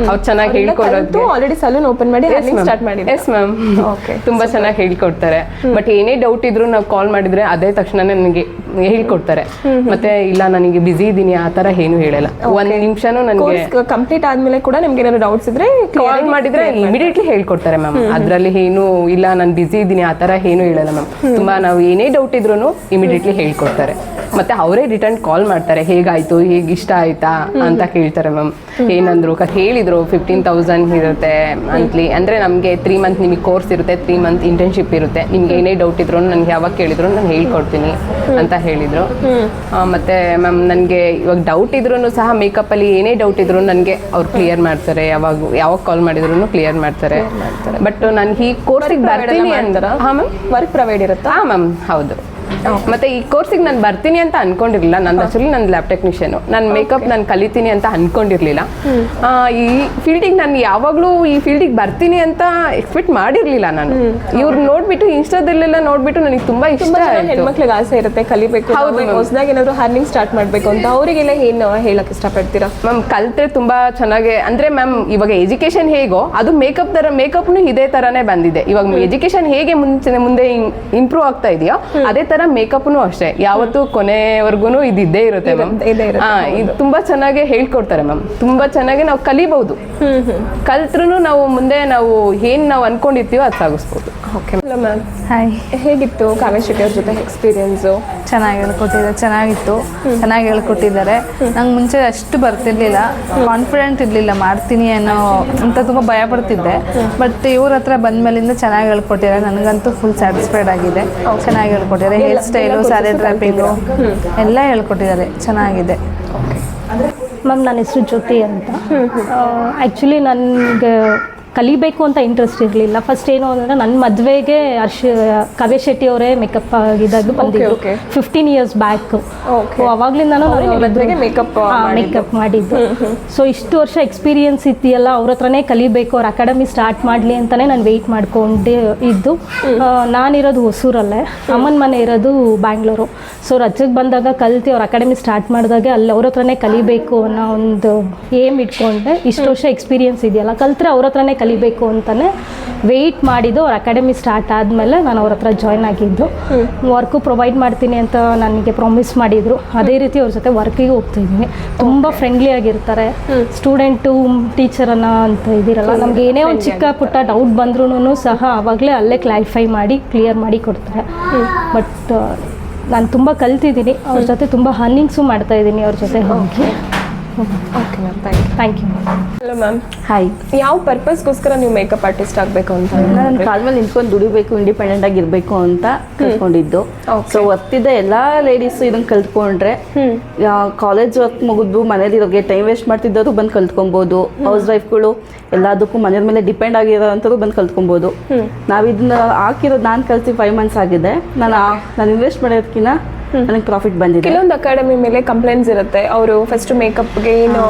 ಅವ್ರು ಚೆನ್ನಾಗಿ ಹೇಳ್ಕೊಡೋದು ಆಲ್ರೆಡಿ ಸಲೂನ್ ಓಪನ್ ಮಾಡಿ ಸ್ಟಾರ್ಟ್ ಮಾಡಿ ಎಸ್ ಮ್ಯಾಮ್ ಓಕೆ ತುಂಬಾ ಚೆನ್ನಾಗಿ ಹೇಳ್ಕೊಡ್ತಾರೆ. ಬಟ್ ಏನೇ ಡೌಟ್ ಇದ್ರು ನಾವು ಕಾಲ್ ಮಾಡಿದ್ರೆ ಅದೇ ತಕ್ಷಣ ನನಗೆ ಹೇಳ್ಕೊಡ್ತಾರೆ. ಮತ್ತೆ ಇಲ್ಲ ನನಗೆ ಬಿಸಿ ಇದ್ದೀನಿ ಆ ತರ ಏನು ಹೇಳಲ್ಲ. ಒಂದ್ ನಿಮಿಷನೂ ನನಗೆ ಕಂಪ್ಲೀಟ್ ಆದ್ಮೇಲೆ ಕೂಡ ನಿಮ್ಗೆ ಏನಾದ್ರು ಡೌಟ್ಸ್ ಇದ್ರೆ ಕಾಲ್ ಮಾಡಿದ್ರೆ ಇಮಿಡಿಯೇಟ್ಲಿ ಹೇಳ್ಕೊಡ್ತಾರೆ ಮ್ಯಾಮ್ ಅದ್ರಲ್ಲಿ ಏನು ಇಲ್ಲ ನಾನು ಬ್ಯುಸಿ ಇದ್ದೀನಿ ಆ ತರ ಏನು ಹೇಳಲ್ಲ ಮ್ಯಾಮ್ ತುಂಬಾ ನಾವು ಏನೇ ಡೌಟ್ ಇದ್ರೂ ಇಮಿಡಿಯೇಟ್ಲಿ ಹೇಳ್ಕೊಡ್ತಾರೆ. ಮತ್ತೆ ಅವರೇ ರಿಟರ್ನ್ ಕಾಲ್ ಮಾಡ್ತಾರೆ ಹೇಗಾಯ್ತು? ಹೇಗ್ ಇಷ್ಟ ಆಯ್ತಾ? ಅಂತ ಕೇಳ್ತಾರೆ ಮ್ಯಾಮ್ ಏನಂದ್ರು ಹೇಳಿದ್ರು ಫಿಫ್ಟೀನ್ ತೌಸಂಡ್ ಇರುತ್ತೆ ಮಂತ್ಲಿ ಅಂದ್ರೆ ನಮಗೆ ತ್ರೀ ಮಂತ್ ನಿಮಗೆ ಕೋರ್ಸ್ ಇರುತ್ತೆ ತ್ರೀ ಮಂತ್ ಇಂಟರ್ನ್ಶಿಪ್ ಇರುತ್ತೆ. ನಿಮ್ಗೆ ಏನೇ ಡೌಟ್ ಇದ್ರು ನನ್ಗೆ ಯಾವಾಗ ಕೇಳಿದ್ರು ನಾನು ಹೇಳ್ಕೊಡ್ತೀನಿ ಅಂತ ಹೇಳಿದ್ರು. ಮತ್ತೆ ಮ್ಯಾಮ್ ನನಗೆ ಇವಾಗ ಡೌಟ್ ಇದ್ರೂ ಸಹ ಮೇಕಪ್ ಅಲ್ಲಿ ಏನೇ ಡೌಟ್ ಇದ್ರು ನನಗೆ ಅವ್ರು ಕ್ಲಿಯರ್ ಮಾಡ್ತಾರೆ. ಯಾವಾಗ ಯಾವಾಗ ಕಾಲ್ ಮಾಡಿದ್ರು ಕ್ಲಿಯರ್ ಮಾಡ್ತಾರೆ. ಬಟ್ ನಾನು ಈ ಕೋರ್ಸಿಗೆ ಬರ್ತೀನಿ ಅಂದ್ರೆ ಹಾ ಮ್ಯಾಮ್ ವರ್ಕ್ ಪ್ರೊವೈಡ್ ಇರುತ್ತಾ? ಹಾ ಮ್ಯಾಮ್ ಹೌದು. ಮತ್ತೆ ಈ ಕೋರ್ಸಿಗೆ ನಾನು ಬರ್ತೀನಿ ಅಂತ ಅನ್ಕೊಂಡಿರ್ಲಿಲ್ಲ. ನಾನು ಆಕ್ಚುಲಿ ನನ್ನ ಲ್ಯಾಬ್ ಟೆಕ್ನಿಷಿಯನ್ ನಾನು ಮೇಕಪ್ ನಾನು ಕಲಿತೀನಿ ಅಂತ ಅನ್ಕೊಂಡಿರ್ಲಿಲ್ಲ. ಈ ಫೀಲ್ಡಿಗೆ ನಾನು ಯಾವಾಗಲೂ ಈ ಫೀಲ್ಡಿಗೆ ಬರ್ತೀನಿ ಅಂತ ಎಕ್ಸ್ಪೆಕ್ಟ್ ಮಾಡಿರ್ಲಿಲ್ಲ ನಾನು. ಇವ್ರು ನೋಡ್ಬಿಟ್ಟು ಇನ್ಸ್ಟಾದಲ್ಲೆಲ್ಲ ನೋಡ್ಬಿಟ್ಟು ನನಗೆ ತುಂಬಾ ಇಷ್ಟ ಹೆಣ್ಮಕ್ಳಿಗೆ ಆಸೆ ಇರುತ್ತೆ ಕಲಿಬೇಕು. ಹೊಸದಾಗಿ ಏನಾದ್ರು ಹರ್ನಿಂಗ್ ಸ್ಟಾರ್ಟ್ ಮಾಡ್ಬೇಕು ಅಂತ. ಅವರಿಗೆಲ್ಲ ಏನು ಹೇಳಕ್ ಇಷ್ಟಪಡ್ತೀರಾ? ಮ್ಯಾಮ್ ಕಲ್ತ್ರೆ ತುಂಬಾ ಚೆನ್ನಾಗಿ ಅಂದ್ರೆ ಮ್ಯಾಮ್ ಇವಾಗ ಎಜುಕೇಶನ್ ಹೇಗೋ ಅದು ಮೇಕಪ್ ತರ ಮೇಕಪ್ನು ಇದೇ ತರನೇ ಬಂದಿದೆ. ಇವಾಗ ಎಜುಕೇಶನ್ ಹೇಗೆ ಮುಂಚೆ ಮುಂದೆ ಇಂಪ್ರೂವ್ ಆಗ್ತಾ ಇದೆಯೋ ಅದೇ ತರ ಮೇಕಪ್ನು ಅಷ್ಟೇ. ಯಾವತ್ತೂ ಕೊನೆವರೆಗೂ ಇದಿದ್ದೇ ಇದ್ದೇ ಇರುತ್ತೆ ಮ್ಯಾಮ್ ಹಾ ಇದು ತುಂಬಾ ಚೆನ್ನಾಗಿ ಹೇಳ್ಕೊಡ್ತಾರೆ ಮ್ಯಾಮ್ ತುಂಬಾ ಚೆನ್ನಾಗಿ ನಾವು ಕಲಿಬಹುದು. ಕಲ್ತ್ರು ನಾವು ಮುಂದೆ ನಾವು ಏನ್ ನಾವು ಅನ್ಕೊಂಡಿರ್ತೀವೋ ಅದು ಸಾಗಿಸ್ಬೋದು. ಓಕೆ ಮ್ಯಾಮ್ ಹಾಯ್ ಹೇಗಿತ್ತು ಕಾವ್ಯ ಶೆಟ್ಟಿ ಅವ್ರ ಜೊತೆ ಎಕ್ಸ್ಪೀರಿಯನ್ಸು ಚೆನ್ನಾಗಿ ಹೇಳ್ಕೊಟ್ಟಿದ್ದಾರೆ ಚೆನ್ನಾಗಿತ್ತು. ಚೆನ್ನಾಗಿ ಹೇಳ್ಕೊಟ್ಟಿದ್ದಾರೆ. ನಂಗೆ ಮುಂಚೆ ಅಷ್ಟು ಬರ್ತಿರ್ಲಿಲ್ಲ. ಕಾನ್ಫಿಡೆಂಟ್ ಇರಲಿಲ್ಲ ಮಾಡ್ತೀನಿ ಅನ್ನೋ ಅಂತ ತುಂಬ ಭಯ ಪಡ್ತಿದ್ದೆ. ಬಟ್ ಇವ್ರ ಹತ್ರ ಬಂದ್ಮೇಲಿಂದ ಚೆನ್ನಾಗಿ ಹೇಳ್ಕೊಟ್ಟಿದ್ದಾರೆ. ನನಗಂತೂ ಫುಲ್ ಸ್ಯಾಟಿಸ್ಫೈಡ್ ಆಗಿದೆ. ಚೆನ್ನಾಗಿ ಹೇಳ್ಕೊಟ್ಟಿದ್ದಾರೆ. ಹೇರ್ ಸ್ಟೈಲು ಸ್ಯಾರಿ ಡ್ರಾಪಿಂಗು ಎಲ್ಲ ಹೇಳ್ಕೊಟ್ಟಿದ್ದಾರೆ. ಚೆನ್ನಾಗಿದೆ. ಮ್ಯಾಮ್ ನನ್ನ ಹೆಸರು ಜ್ಯೋತಿ ಅಂತ. ಆ್ಯಕ್ಚುಲಿ ನನಗೆ ಕಲಿಬೇಕು ಅಂತ ಇಂಟ್ರೆಸ್ಟ್ ಇರಲಿಲ್ಲ. ಫಸ್ಟ್ ಏನು ಅಂದರೆ ನನ್ನ ಮದುವೆಗೆ ಹರ್ಷ ಕವೇ ಶೆಟ್ಟಿ ಅವರೇ ಮೇಕಪ್ ಇದಾಗಿ ಬಂದಿದ್ದು. ಫಿಫ್ಟೀನ್ ಇಯರ್ಸ್ ಬ್ಯಾಕ್ ಓಕೆ ಅವಾಗ್ಲಿಂದ ಅವ್ರೇ ನಿಮ್ಮ ಮದ್ವೆಗೆ makeup ಮೇಕಪ್ ಮಾಡಿದ್ದು. ಸೊ ಇಷ್ಟು ವರ್ಷ ಎಕ್ಸ್ಪೀರಿಯನ್ಸ್ ಇದೆಯಲ್ಲ ಅವ್ರ ಹತ್ರನೇ ಕಲಿಬೇಕು ಅವ್ರ ಅಕಾಡೆಮಿ ಸ್ಟಾರ್ಟ್ ಮಾಡಲಿ ಅಂತಲೇ ನಾನು ವೆಯ್ಟ್ ಮಾಡ್ಕೊಂಡು ಇದ್ದು. ನಾನಿರೋದು ಹೊಸೂರಲ್ಲೇ. ಅಮ್ಮನ ಮನೆ ಇರೋದು ಬ್ಯಾಂಗ್ಳೂರು. ಸೊ ರಜೆಗೆ ಬಂದಾಗ ಕಲ್ತು ಅವ್ರ ಅಕಾಡೆಮಿ ಸ್ಟಾರ್ಟ್ ಮಾಡಿದಾಗ ಅಲ್ಲಿ ಅವ್ರ ಹತ್ರನೇ ಕಲಿಬೇಕು ಅನ್ನೋ ಒಂದು ಏಮ್ ಇಟ್ಕೊಂಡೆ. ಇಷ್ಟು ವರ್ಷ ಎಕ್ಸ್ಪೀರಿಯನ್ಸ್ ಇದೆಯಲ್ಲ ಕಲ್ತ್ರೆ ಅವ್ರ ಹತ್ರನೇ ಕಲಿಬೇಕು ಅಂತಲೇ ವೆಯ್ಟ್ ಮಾಡಿದ್ದು ಅವ್ರ ಅಕಾಡೆಮಿ ಸ್ಟಾರ್ಟ್ ಆದಮೇಲೆ ನಾನು ಅವ್ರ ಹತ್ರ ಜಾಯ್ನ್ ಆಗಿದ್ದು. ವರ್ಕು ಪ್ರೊವೈಡ್ ಮಾಡ್ತೀನಿ ಅಂತ ನನಗೆ ಪ್ರಾಮಿಸ್ ಮಾಡಿದರು. ಅದೇ ರೀತಿ ಅವ್ರ ಜೊತೆ ವರ್ಕಿಗೆ ಹೋಗ್ತಾ ಇದ್ದೀನಿ. ತುಂಬ ಫ್ರೆಂಡ್ಲಿ ಆಗಿರ್ತಾರೆ. ಸ್ಟೂಡೆಂಟು ಟೀಚರನ್ನ ಅಂತ ಇದ್ದೀರಲ್ಲ ನಮ್ಗೆ ಏನೇ ಒಂದು ಚಿಕ್ಕ ಪುಟ್ಟ ಡೌಟ್ ಬಂದ್ರೂ ಸಹ ಆವಾಗಲೇ ಅಲ್ಲೇ ಕ್ಲಾರಿಫೈ ಮಾಡಿ ಕ್ಲಿಯರ್ ಮಾಡಿ ಕೊಡ್ತಾರೆ. ಬಟ್ ನಾನು ತುಂಬ ಕಲ್ತಿದ್ದೀನಿ. ಅವ್ರ ಜೊತೆ ತುಂಬ ಹರ್ನಿಂಗ್ಸು ಮಾಡ್ತಾ ಇದ್ದೀನಿ ಅವ್ರ ಜೊತೆ ಹೋಗಿ. Okay ma'am thank you thank you hello ma'am hi ಯಾವ ಪರ್ಪಸ್ಗೋಸ್ಕರ ನೀವು ಮೇಕಪ್ ಆರ್ಟಿಸ್ಟ್ ಆಗಬೇಕು ಅಂತ ನಾನು ಕಾಲ್ ಮೇಲೆ ನಿಂತ್ಕೊಂಡು ದುಡಿಬೇಕು ಇಂಡಿಪೆಂಡೆಂಟ್ ಆಗಿರ್ಬೇಕು ಅಂತ ಕಲ್ತ್ಕೊಂಡಿದ್ದು. ಸೊ ಒತ್ತಿದ್ದ ಎಲ್ಲಾ ಲೇಡೀಸ್ ಇದನ್ನ ಕಲ್ತ್ಕೊಂಡ್ರೆ ಕಾಲೇಜ್ ವರ್ಕ್ ಮನೇಲಿ ಮನೇಲಿರೋಗೆ ಟೈಮ್ ವೇಸ್ಟ್ ಮಾಡ್ತಿದ್ದವರು ಬಂದು ಕಲ್ತ್ಕೊಬೋದು. ಹೌಸ್ ವೈಫ್ಗಳು ಎಲ್ಲದಕ್ಕೂ ಮನೆಯ ಮೇಲೆ ಡಿಪೆಂಡ್ ಆಗಿರೋಂಥವ್ರು ಬಂದು ಕಲ್ತ್ಕೊಬೋದು. ನಾವು ಇದನ್ನ ಹಾಕಿರೋದು ನಾನು ಕಲ್ಸಿ ಫೈವ್ ಮಂತ್ಸ್ ಆಗಿದೆ. ನಾನು ನಾನು ಇನ್ವೆಸ್ಟ್ ಮಾಡೋದಕ್ಕಿಂತ ನನಗೆ ಪ್ರಾಫಿಟ್ ಬಂದಿದೆ. ಕೆಲವೊಂದು ಅಕಾಡೆಮಿ ಮೇಲೆ ಕಂಪ್ಲೇಂಟ್ಸ್ ಇರುತ್ತೆ. ಅವರು ಫಸ್ಟ್ ಮೇಕಪ್ಗೆ ಏನು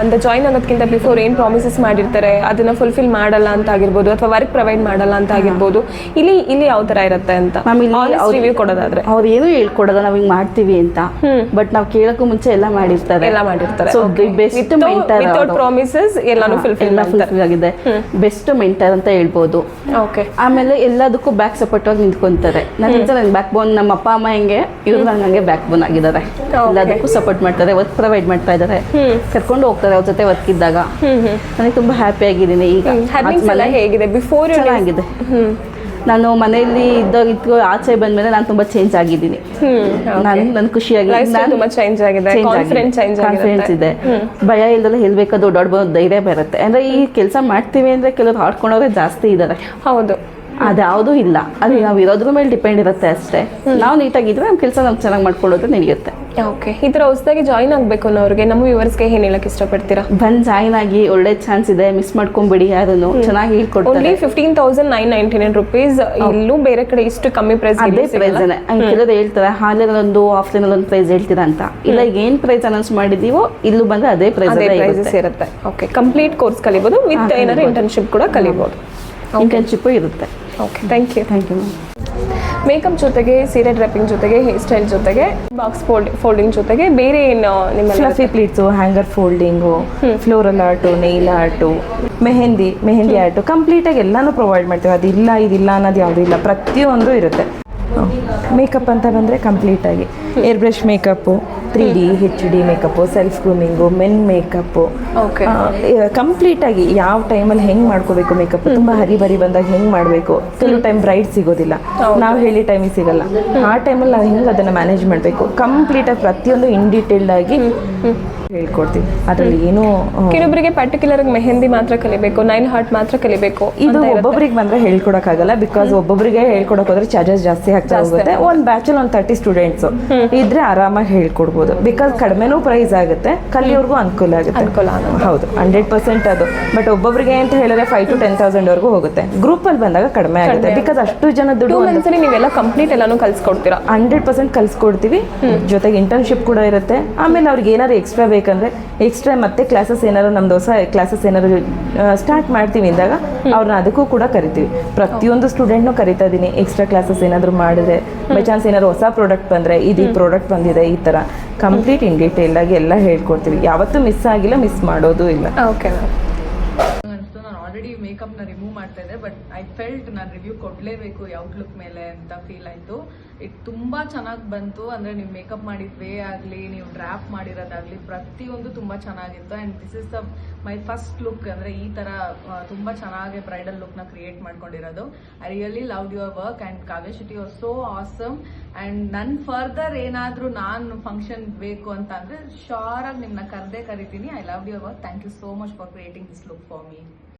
ಅಂದ್ರೆ ಜಾಯಿನ್ ಆಗೋದಕ್ಕಿಂತ ಬಿಫೋರ್ ಏನು ಪ್ರಾಮಿಸಸ್ ಮಾಡಿರ್ತಾರೆ ಅದನ್ನ ಫುಲ್ಫಿಲ್ ಮಾಡಲ್ಲ ಅಂತ ಆಗಿರ್ಬೋದು ಅಥವಾ ವರ್ಕ್ ಪ್ರೊವೈಡ್ ಮಾಡಲ್ಲ ಅಂತ ಆಗಿರ್ಬೋದು ಇಲ್ಲಿ ಇಲ್ಲಿ ಯಾವ ತರ ಇರುತ್ತೆ ಅಂತ. ರಿವ್ಯೂ ಕೊಡೋದಾದ್ರೆ. ಅವ್ರು ಏನು ಹೇಳ್ಕೊಡಲ್ಲ ನಾವ್ ಹಿಂಗ್ ಮಾಡ್ತೀವಿ ಅಂತ. ಬಟ್ ನಾವ್ ಕೇಳಕ್ಕೂ ಮುಂಚೆ ಎಲ್ಲ ಮಾಡಿರ್ತಾರೆ. ಎಲ್ಲ ಮಾಡಿರ್ತಾರೆ. ಸೊ ಬೆಸ್ಟ್ ಮೆಂಟರ್ ಪ್ರಾಮಿಸಸ್ ಎಲ್ಲಾನು ಫುಲ್ಫಿಲ್ ಆಗಿದೆ. ಬೆಸ್ಟ್ ಮೆಂಟರ್ ಅಂತ ಹೇಳ್ಬೋದು. ಓಕೆ ಆಮೇಲೆ ಎಲ್ಲದಕ್ಕೂ ಬ್ಯಾಕ್ ಸಪೋರ್ಟ್ ಆಗಿ ನಿಂತ್ಕೊಂತಾರೆ. ನನ್ನ ನನ್ ಬ್ಯಾಕ್ ಬೋನ್ ನಮ್ಮ ಅಪ್ಪ ಅಮ್ಮ ಹೆಂಗೆ ಇವ್ರು ನಂಗೆ ಹಂಗೆ ಬ್ಯಾಕ್ ಬೋನ್ ಆಗಿದ್ದಾರೆ ಎಲ್ಲದಕ್ಕೂ ಸಪೋರ್ಟ್ ಮಾಡ್ತಾರೆ ವರ್ಕ್ ಪ್ರೊವೈಡ್ ಮಾಡ್ತಾ ಇದ್ದಾರೆ. ಕರ್ಕೊಂಡು ಹೋಗ್ತಾರೆ ಅವ್ರ ಜೊತೆ ವರ್ಕ್ ಇದ್ದಾಗ. ನನಗೆ ತುಂಬಾ ಹ್ಯಾಪಿ ಆಗಿದ್ದೀನಿ ಈಗ. ಹೇಗಿದೆ? ಬಿಫೋರ್ ಚೆನ್ನಾಗಿದೆ. ನಾನು ಮನೆಯಲ್ಲಿ ಇದ್ದಾಗ ಇದ್ದು ಆಚೆ ಬಂದ್ಮೇಲೆ ನಾನು ತುಂಬಾ ಚೇಂಜ್ ಆಗಿದ್ದೀನಿ. ನಾನು ನನ್ ಖುಷಿಯಾಗಿ ತುಂಬಾ ಚೇಂಜ್ ಆಗಿದೆ. ಕಾನ್ಫಿಡೆನ್ಸ್ ಇದೆ. ಭಯ ಇಲ್ದಲ್ಲ ಹೇಳ್ಬೇಕಾದ್ರೆ ಓಡಾಡ್ಬೋದು ಧೈರ್ಯ ಬರುತ್ತೆ. ಅಂದ್ರೆ ಈ ಕೆಲಸ ಮಾಡ್ತೀವಿ ಅಂದ್ರೆ ಕೆಲವ್ರು ಹಾಡ್ಕೊಂಡವ್ರೆ ಜಾಸ್ತಿ ಇದ್ದಾರೆ ಹೌದು. ಅದ್ಯಾವುದೂ ಇಲ್ಲ. ಅದು ನಾವು ಇರೋದ್ರ ಮೇಲೆ ಡಿಪೆಂಡ್ ಇರುತ್ತೆ ಅಷ್ಟೇ. ನಾವು ನೀಟಾಗಿದ್ರೆ ನಮ್ಮ ಕೆಲಸ ನಮ್ಗೆ ಚೆನ್ನಾಗಿ ಮಾಡ್ಕೊಳ್ಳೋದು ನಡೆಯುತ್ತೆ ಓಕೆ ಈ ತರ ಹೊಸದಾಗಿ ಜಾಯಿನ್ ಆಗ್ಬೇಕು ಅನ್ನೋರಿಗೆ ನಮ್ಮ ವ್ಯೂವರ್ಸ್ಗೆ ಏನ್ ಹೇಳಕ್ ಇಷ್ಟಪಡ್ತೀರಾ? ಬಂದ್ ಜಾಯ್ನ್ ಆಗಿ ಒಳ್ಳೆ ಚಾನ್ಸ್ ಇದೆ ಮಿಸ್ ಮಾಡ್ಕೊಂಬಿಡಿ ಯಾರನ್ನು ಚೆನ್ನಾಗಿ ಓನ್ಲಿ ಹೇಳ್ಕೊಡ್ತಾರೆ fifteen thousand nine ninety nine rupees ಇಲ್ಲೂ ಬೇರೆ ಕಡೆ ಇಷ್ಟು ಕಮ್ಮಿ ಪ್ರೈಸ್ ಅದೇ ಪ್ರೈಸ್ ಕೆಲವರು ಹೇಳ್ತಾರೆ ಹಾಲಿನಲ್ಲೊಂದು ಒಂದು ಆಫ್ಲೈನ್ ಒಂದು ಪ್ರೈಸ್ ಹೇಳ್ತೀರಾ ಅಂತ. ಇಲ್ಲ ಏನ್ ಪ್ರೈಸ್ ಅನೌನ್ಸ್ ಮಾಡಿದೀವೋ ಇಲ್ಲೂ ಬಂದ್ರೆ ಅದೇ ಪ್ರೈಸ್ ಪ್ರೈಸಸ್ ಇರುತ್ತೆ. ಓಕೆ ಕಂಪ್ಲೀಟ್ ಕೋರ್ಸ್ ಕಲಿಬೋದು ವಿತ್ ಏನಾದ್ರು ಇಂಟರ್ನ್ಶಿಪ್ ಕೂಡ ಕಲಿಬೋದು. ಇಂಟರ್ನ್ಶಿಪ್ ಇರುತ್ತೆ. Okay thank you thank you ma'am makeup ಜೊತೆಗೆ ಸೀರೆ ಡ್ರೆಪ್ಪಿಂಗ್ ಜೊತೆಗೆ ಹೇರ್ ಸ್ಟೈಲ್ ಜೊತೆಗೆ ಬಾಕ್ಸ್ ಫೋಲ್ಡ್ ಫೋಲ್ಡಿಂಗ್ ಜೊತೆಗೆ ಬೇರೆ ಏನು ನಿಮ್ಮ fluffy pleats hanger folding floral art nail art mehndi mehndi art ಕಂಪ್ಲೀಟಾಗಿ ಎಲ್ಲನೂ ಪ್ರೊವೈಡ್ ಮಾಡ್ತೀವಿ. ಅದಿಲ್ಲ ಇದಿಲ್ಲ ಅನ್ನೋದು ಯಾವುದೂ ಇಲ್ಲ. ಪ್ರತಿಯೊಂದು ಇರುತ್ತೆ. ಮೇಕಪ್ ಅಂತ ಬಂದರೆ ಕಂಪ್ಲೀಟಾಗಿ air brush makeup three D H D makeup self grooming men makeup complete ಕಂಪ್ಲೀಟಾಗಿ ಯಾವ ಟೈಮಲ್ಲಿ ಹೆಂಗೆ ಮಾಡ್ಕೋಬೇಕು ಮೇಕಪ್ ತುಂಬ ಹರಿಬರಿ ಬಂದಾಗ ಹೆಂಗ್ ಮಾಡಬೇಕು? ಕೆಲವು ಟೈಮ್ ಬ್ರೈಟ್ ಸಿಗೋದಿಲ್ಲ. ನಾವು ಹೇಳಿ ಟೈಮಿಗೆ ಸಿಗಲ್ಲ. ಆ ಟೈಮಲ್ಲಿ ನಾವು ಹೆಂಗೆ ಅದನ್ನ ಮ್ಯಾನೇಜ್ ಮಾಡಬೇಕು? ಕಂಪ್ಲೀಟಾಗಿ ಪ್ರತಿಯೊಂದು ಇನ್ ಡೀಟೇಲ್ಡ್ ಆಗಿ ಹೇಳ್ಕೊಡ್ತೀವಿ ಅದರಲ್ಲಿ ಏನೂ ಕೆಲವೊಬ್ಬರಿಗೆ ಪರ್ಟಿಕ್ಯುಲರ್ ಮೆಹಂದಿ ಮಾತ್ರ ಕಲಿಬೇಕು ನೈಲ್ ಹಾರ್ಟ್ ಮಾತ್ರ ಕಲಿಬೇಕು ಇದು ಒಬ್ಬೊಬ್ರಿಗೆ ಬಂದ್ರೆ ಹೇಳ್ಕೊಡಕ್ಕಾಗಲ್ಲ ಬಿಕಾಸ್ ಒಬ್ಬೊಬ್ರಿಗೆ ಹೇಳ್ಕೊಡಕ್ ಹೋದ್ರೆ ಚಾರ್ಜಸ್ ಜಾಸ್ತಿ ಆಗ್ತಾ ಹೋಗುತ್ತೆ. ಒಂದ್ ಬ್ಯಾಚಲ್ಲಿ ಒಂದ್ ತರ್ಟಿ ಸ್ಟೂಡೆಂಟ್ಸ್ ಇದ್ರೆ ಆರಾಮಾಗಿ ಹೇಳ್ಕೊಡ್ಬೋದು. ಬಿಕಾಸ್ ಕಡಿಮೆನೂ ಪ್ರೈಸ್ ಆಗುತ್ತೆ ಕಲಿಯೋರ್ಗೂ ಅನುಕೂಲ ಆಗುತ್ತೆ. ಅನುಕೂಲ ಹೌದು ಹಂಡ್ರೆಡ್ ಪರ್ಸೆಂಟ್ ಅದು. ಬಟ್ ಒಬ್ಬೊಬ್ಬರಿಗೆ ಅಂತ ಹೇಳಿದ್ರೆ ಫೈವ್ ಟು ಟೆನ್ ತೌಸಂಡ್ ವರೆಗೂ ಹೋಗುತ್ತೆ. ಗ್ರೂಪ್ ಅಲ್ಲಿ ಬಂದಾಗ ಕಡಿಮೆ ಆಗುತ್ತೆ. ಬಿಕಾಸ್ ಅಷ್ಟು ಜನ ದುಡ್ಡು ನೀವೆಲ್ಲ ಕಂಪ್ಲೀಟ್ ಎಲ್ಲಾನು ಕಲ್ಸ್ಕೊಡ್ತೀರಾ? Hundred percent ಕಲ್ಸ್ಕೊಡ್ತೀವಿ. ಜೊತೆಗೆ ಇಂಟರ್ನ್ಶಿಪ್ ಕೂಡ ಇರುತ್ತೆ. ಆಮೇಲೆ ಅವ್ರಿಗೆ ಏನಾದ್ರು ಎಕ್ಸ್ಟ್ರಾ ಬೇಕಂದ್ರೆ ಎಕ್ಸ್ಟ್ರಾ ಮತ್ತೆ ಕ್ಲಾಸಸ್ ಏನಾದ್ರು ನಮ್ದು ಹೊಸ ಕ್ಲಾಸಸ್ ಏನಾದ್ರು ಸ್ಟಾರ್ಟ್ ಮಾಡ್ತೀವಿ ಅಂದಾಗ ಅವ್ರನ್ನ ಅದಕ್ಕೂ ಕೂಡ ಕರಿತೀವಿ. ಪ್ರತಿಯೊಂದು ಸ್ಟೂಡೆಂಟ್ನು ಕರಿತಾ ಇದ್ದೀನಿ ಎಕ್ಸ್ಟ್ರಾ ಕ್ಲಾಸಸ್ ಏನಾದ್ರು ಮಾಡಿದ್ರೆ ಬೈ ಚಾನ್ಸ್ ಏನಾದ್ರು ಹೊಸ ಪ್ರಾಡಕ್ಟ್ ಬಂದರೆ ಇದು ಈ ಪ್ರಾಡಕ್ಟ್ ಬಂದಿದೆ ಈ ಥರ ಕಂಪ್ಲೀಟ್ ಇನ್ ಡೀಟೇಲ್ ಆಗಿ ಎಲ್ಲ ಹೇಳ್ಕೊಡ್ತೀವಿ. ಯಾವತ್ತೂ ಮಿಸ್ ಆಗಿಲ್ಲ ಮಿಸ್ ಮಾಡೋದು ಇಲ್ಲ. ಓಕೆ ಆಲ್ರೆಡಿ ಮೇಕಪ್ನ ರಿಮೂವ್ ಮಾಡ್ತಾ ಇದ್ದೆ ಬಟ್ ಐ ಫೆಲ್ಟ್ ನಾನು ರಿವ್ಯೂ ಕೊಡಲೇಬೇಕು ಔಟ್ಲುಕ್ ಮೇಲೆ ಅಂತ ಫೀಲ್ ಆಯಿತು. ಇಟ್ ತುಂಬ ಚೆನ್ನಾಗಿ ಬಂತು, ಅಂದರೆ ನೀವು ಮೇಕಪ್ ಮಾಡಿದ ವೇ ಆಗಲಿ, ನೀವು ಡ್ರಾಪ್ ಮಾಡಿರೋದಾಗಲಿ, ಪ್ರತಿಯೊಂದು ತುಂಬ ಚೆನ್ನಾಗಿತ್ತು. And this is the my first look ಅಂದರೆ ಈ ಥರ ತುಂಬ ಚೆನ್ನಾಗಿ ಬ್ರೈಡಲ್ ಲುಕ್ನ ಕ್ರಿಯೇಟ್ ಮಾಡ್ಕೊಂಡಿರೋದು. I really love your work and Kavya Shetty are so awesome and ನನ್ನ ಫರ್ದರ್ ಏನಾದರೂ ನಾನು ಫಂಕ್ಷನ್ ಬೇಕು ಅಂತ ಅಂದರೆ ಶೋರಾಗಿ ನಿಮ್ಮನ್ನ ಕರೆದೇ ಕರಿತೀನಿ. I love your work thank you so much for creating this look for me